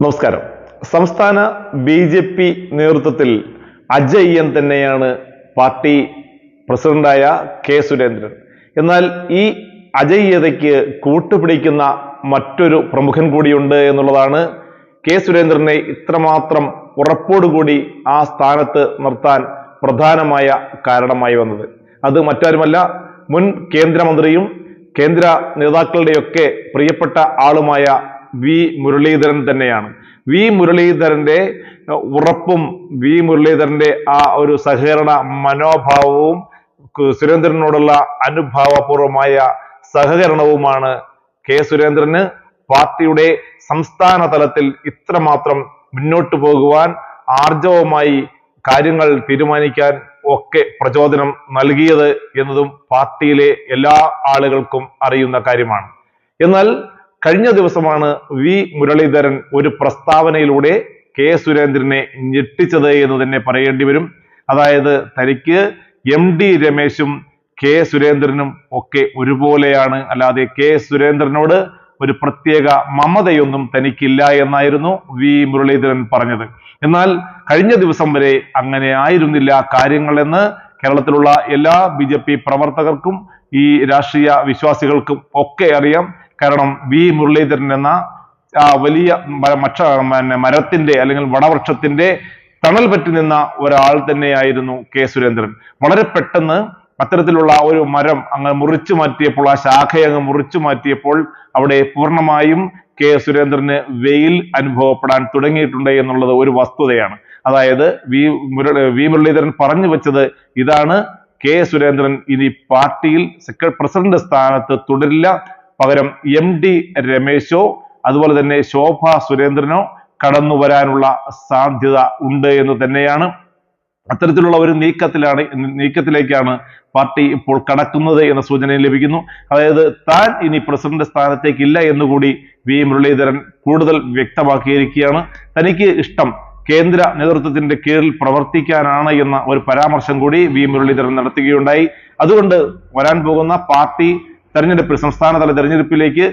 നമസ്കാരം. സംസ്ഥാന B J P നേതൃത്വത്തിൽ അജയ്യൻ തന്നെയാണ് പാർട്ടി പ്രസിഡന്റായ കെ സുരേന്ദ്രൻ. എന്നാൽ ഈ അജയ്യതയ്ക്ക് കൂട്ടുപിടിക്കുന്ന മറ്റൊരു പ്രമുഖൻ കൂടിയുണ്ട് എന്നുള്ളതാണ് കെ സുരേന്ദ്രനെ ഇത്രമാത്രം ഉറപ്പോടുകൂടി ആ സ്ഥാനത്ത് നിർത്താൻ പ്രധാനമായ കാരണമായി വന്നത്. അത് മറ്റാരുമല്ല മുൻ കേന്ദ്രമന്ത്രിയും കേന്ദ്ര നേതാക്കളുടെയൊക്കെ പ്രിയപ്പെട്ട ആളുമായ വി മുരളീധരൻ തന്നെയാണ്. വി മുരളീധരന്റെ ഉറപ്പും വി മുരളീധരന്റെ ആ ഒരു സഹകരണ മനോഭാവവും സുരേന്ദ്രനോടുള്ള അനുഭാവപൂർവമായ സഹകരണവുമാണ് കെ സുരേന്ദ്രന്. പാർട്ടിയുടെ സംസ്ഥാന തലത്തിൽ ഇത്രമാത്രം മുന്നോട്ടു പോകുവാൻ ആർജവമായി കാര്യങ്ങൾ തീരുമാനിക്കാൻ ഒക്കെ പ്രചോദനം നൽകിയത് എന്നതും പാർട്ടിയിലെ എല്ലാ ആളുകൾക്കും അറിയുന്ന കാര്യമാണ്. എന്നാൽ കഴിഞ്ഞ ദിവസമാണ് വി മുരളീധരൻ ഒരു പ്രസ്താവനയിലൂടെ കെ സുരേന്ദ്രനെ ഞെട്ടിച്ചത് എന്ന് തന്നെ പറയേണ്ടി വരും. അതായത് തനിക്ക് എം ഡി രമേശും കെ സുരേന്ദ്രനും ഒക്കെ ഒരുപോലെയാണ്. അല്ലാതെ കെ സുരേന്ദ്രനോട് ഒരു പ്രത്യേക മമതയൊന്നും തനിക്കില്ല എന്നായിരുന്നു വി മുരളീധരൻ പറഞ്ഞത്. എന്നാൽ കഴിഞ്ഞ ദിവസം വരെ അങ്ങനെ ആയിരുന്നില്ല കാര്യങ്ങളെന്ന് കേരളത്തിലുള്ള എല്ലാ ബി പ്രവർത്തകർക്കും ഈ രാഷ്ട്രീയ വിശ്വാസികൾക്കും ഒക്കെ അറിയാം. കാരണം വി മുരളീധരൻ എന്ന വലിയ മ- മക്ഷ പിന്നെ മരത്തിന്റെ അല്ലെങ്കിൽ വടവൃക്ഷത്തിന്റെ തണൽ പറ്റി നിന്ന ഒരാൾ തന്നെയായിരുന്നു കെ സുരേന്ദ്രൻ. വളരെ പെട്ടെന്ന് അത്തരത്തിലുള്ള ഒരു മരം അങ്ങ് മുറിച്ചു മാറ്റിയപ്പോൾ ആ ശാഖയെ അങ്ങ് മുറിച്ചു മാറ്റിയപ്പോൾ അവിടെ പൂർണമായും കെ സുരേന്ദ്രന് വെയിൽ അനുഭവപ്പെടാൻ തുടങ്ങിയിട്ടുണ്ട് എന്നുള്ളത് ഒരു വസ്തുതയാണ്. അതായത് വി വി മുരളീധരൻ പറഞ്ഞു വെച്ചത് ഇതാണ് കെ സുരേന്ദ്രൻ ഇനി പാർട്ടിയിൽ സെക്രട്ടറി പ്രസിഡന്റ് സ്ഥാനത്ത് തുടരില്ല. പകരം എം ഡി രമേശോ അതുപോലെ തന്നെ ശോഭ സുരേന്ദ്രനോ കടന്നു വരാനുള്ള സാധ്യത ഉണ്ട് എന്ന് തന്നെയാണ്. അത്തരത്തിലുള്ള ഒരു നീക്കത്തിലാണ് നീക്കത്തിലേക്കാണ് പാർട്ടി ഇപ്പോൾ കടക്കുന്നത് എന്ന സൂചനയും ലഭിക്കുന്നു. അതായത് താൻ ഇനി പ്രസിഡന്റ് സ്ഥാനത്തേക്കില്ല എന്നുകൂടി വി മുരളീധരൻ കൂടുതൽ വ്യക്തമാക്കിയിരിക്കുകയാണ്. തനിക്ക് ഇഷ്ടം കേന്ദ്ര നേതൃത്വത്തിന്റെ കീഴിൽ പ്രവർത്തിക്കാനാണ് എന്ന ഒരു പരാമർശം കൂടി വി മുരളീധരൻ നടത്തുകയുണ്ടായി. അതുകൊണ്ട് വരാൻ പോകുന്ന പാർട്ടി തെരഞ്ഞെടുപ്പിൽ സംസ്ഥാനതല തെരഞ്ഞെടുപ്പിലേക്ക്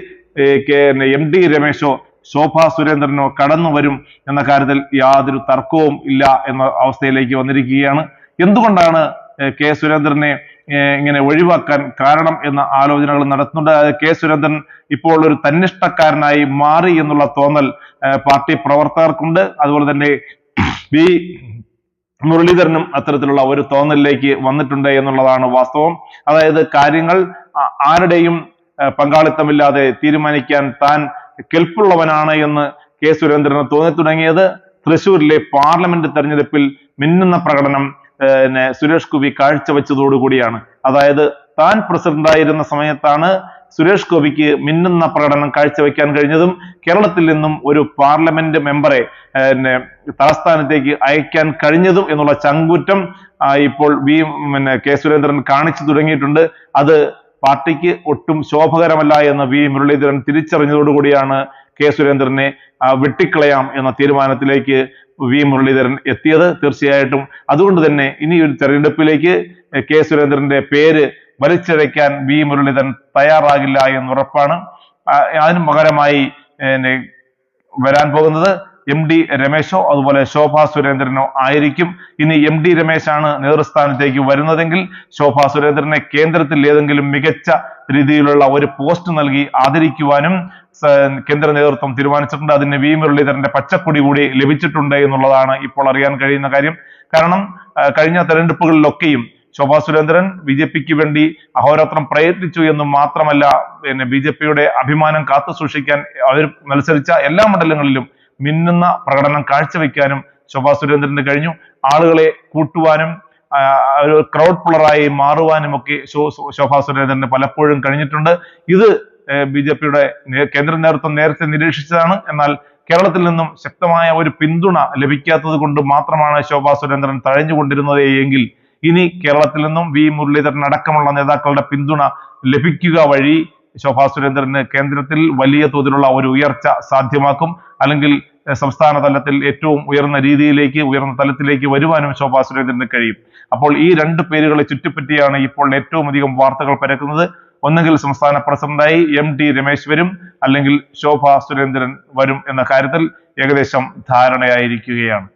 എം ഡി രമേശോ ശോഭാ സുരേന്ദ്രനോ കടന്നു വരും എന്ന കാര്യത്തിൽ യാതൊരു തർക്കവും ഇല്ല എന്ന അവസ്ഥയിലേക്ക് വന്നിരിക്കുകയാണ്. എന്തുകൊണ്ടാണ് കെ സുരേന്ദ്രനെ ഇങ്ങനെ ഒഴിവാക്കാൻ കാരണം എന്ന ആലോചനകൾ നടത്തുന്നുണ്ട്? കെ സുരേന്ദ്രൻ ഇപ്പോൾ ഒരു തന്നിഷ്ടക്കാരനായി മാറി എന്നുള്ള തോന്നൽ പാർട്ടി പ്രവർത്തകർക്കുണ്ട്. അതുപോലെ തന്നെ ബി മുരളീധരനും അത്തരത്തിലുള്ള ഒരു തോന്നലിലേക്ക് വന്നിട്ടുണ്ട് എന്നുള്ളതാണ് വാസ്തവം. അതായത് കാര്യങ്ങൾ ആരുടെയും പങ്കാളിത്തമില്ലാതെ തീരുമാനിക്കാൻ താൻ കെൽപ്പുള്ളവനാണ് എന്ന് കെ സുരേന്ദ്രന് തോന്നി തുടങ്ങിയത് തൃശൂരിലെ പാർലമെന്റ് തെരഞ്ഞെടുപ്പിൽ മിന്നുന്ന പ്രകടനം സുരേഷ് ഗോപി കാഴ്ചവെച്ചതോടുകൂടിയാണ് അതായത് താൻ പ്രസിഡന്റായിരുന്ന സമയത്താണ് സുരേഷ് ഗോപിക്ക് മിന്നുന്ന പ്രകടനം കാഴ്ചവെക്കാൻ കഴിഞ്ഞതും കേരളത്തിൽ നിന്നും ഒരു പാർലമെന്റ് മെമ്പറെ പിന്നെ തലസ്ഥാനത്തേക്ക് അയക്കാൻ കഴിഞ്ഞതും എന്നുള്ള ചങ്കൂറ്റം ഇപ്പോൾ വി പിന്നെ കെ സുരേന്ദ്രൻ കാണിച്ചു തുടങ്ങിയിട്ടുണ്ട്. അത് പാർട്ടിക്ക് ഒട്ടും ശോഭകരമല്ല എന്ന് വി മുരളീധരൻ തിരിച്ചറിഞ്ഞതോടുകൂടിയാണ് കെ സുരേന്ദ്രനെ വെട്ടിക്കളയാം എന്ന തീരുമാനത്തിലേക്ക് വി മുരളീധരൻ എത്തിയത് തീർച്ചയായിട്ടും. അതുകൊണ്ട് തന്നെ ഇനി ഒരു തെരഞ്ഞെടുപ്പിലേക്ക് കെ സുരേന്ദ്രന്റെ പേര് വലിച്ചഴയ്ക്കാൻ വി മുരളീധരൻ തയ്യാറാകില്ല എന്ന് ഉറപ്പാണ്. ആ, അതിന് പകരമായി വരാൻ പോകുന്നത് എം ഡി രമേശോ അതുപോലെ ശോഭ സുരേന്ദ്രനോ ആയിരിക്കും. ഇനി എം ഡി രമേശാണ് നേതൃസ്ഥാനത്തേക്ക് വരുന്നതെങ്കിൽ ശോഭ സുരേന്ദ്രനെ കേന്ദ്രത്തിൽ ഏതെങ്കിലും മികച്ച രീതിയിലുള്ള ഒരു പോസ്റ്റ് നൽകി ആദരിക്കുവാനും കേന്ദ്ര നേതൃത്വം തീരുമാനിച്ചിട്ടുണ്ട്. അതിന് വി. മുരളീധരന്റെ പച്ചക്കൊടി കൂടി ലഭിച്ചിട്ടുണ്ട് എന്നുള്ളതാണ് ഇപ്പോൾ അറിയാൻ കഴിയുന്ന കാര്യം. കാരണം കഴിഞ്ഞ തെരഞ്ഞെടുപ്പുകളിലൊക്കെയും ശോഭാ സുരേന്ദ്രൻ ബി ജെ പിക്ക് വേണ്ടി അഹോരാത്രം പ്രയത്നിച്ചു എന്നും മാത്രമല്ല പിന്നെ ബി ജെ പിയുടെ അഭിമാനം കാത്തു സൂക്ഷിക്കാൻ അവർ മത്സരിച്ച എല്ലാ മണ്ഡലങ്ങളിലും മിന്നുന്ന പ്രകടനം കാഴ്ചവെക്കാനും ശോഭാ സുരേന്ദ്രന് കഴിഞ്ഞു. ആളുകളെ കൂട്ടുവാനും ഒരു ക്രൗഡ് പുള്ളറായി മാറുവാനും ഒക്കെ ശോഭാ സുരേന്ദ്രന് പലപ്പോഴും കഴിഞ്ഞിട്ടുണ്ട്. ഇത് ബി ജെ പിയുടെ കേന്ദ്ര നേതൃത്വം നേരത്തെ നിരീക്ഷിച്ചതാണ്. എന്നാൽ കേരളത്തിൽ നിന്നും ശക്തമായ ഒരു പിന്തുണ ലഭിക്കാത്തത് കൊണ്ട് മാത്രമാണ് ശോഭാ സുരേന്ദ്രൻ തഴഞ്ഞുകൊണ്ടിരുന്നത് എങ്കിൽ ഇനി കേരളത്തിൽ നിന്നും വി. മുരളീധരൻ അടക്കമുള്ള നേതാക്കളുടെ പിന്തുണ ലഭിക്കുക വഴി ശോഭാ സുരേന്ദ്രന് കേന്ദ്രത്തിൽ വലിയ തോതിലുള്ള ഒരു ഉയർച്ച സാധ്യമാക്കും. അല്ലെങ്കിൽ സംസ്ഥാന തലത്തിൽ ഏറ്റവും ഉയർന്ന രീതിയിലേക്ക് ഉയർന്ന തലത്തിലേക്ക് വരുവാനും ശോഭാ സുരേന്ദ്രന് കഴിയും. അപ്പോൾ ഈ രണ്ട് പേരുകളെ ചുറ്റിപ്പറ്റിയാണ് ഇപ്പോൾ ഏറ്റവും അധികം വാർത്തകൾ പരക്കുന്നത്. ഒന്നുകിൽ സംസ്ഥാന പ്രസിഡന്റായി എം ടി രമേശ് വരും അല്ലെങ്കിൽ ശോഭാ സുരേന്ദ്രൻ വരും എന്ന കാര്യത്തിൽ ഏകദേശം ധാരണയായിരിക്കുകയാണ്.